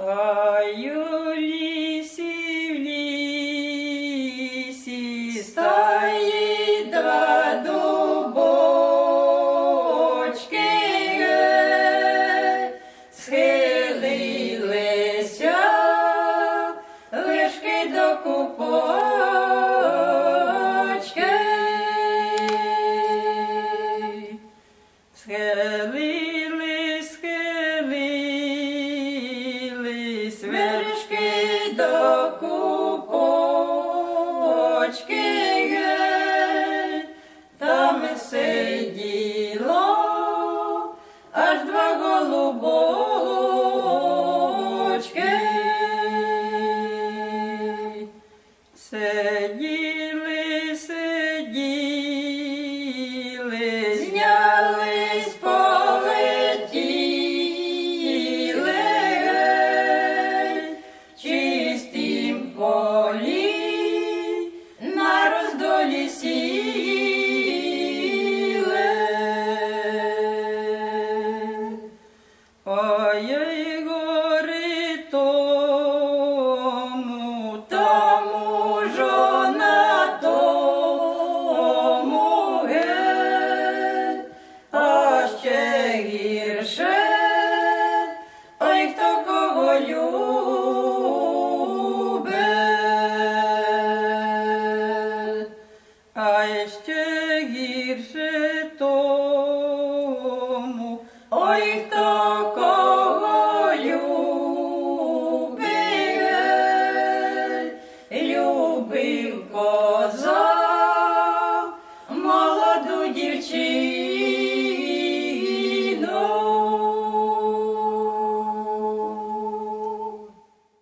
Are you? Сиділи, сиділи, Ateşte girse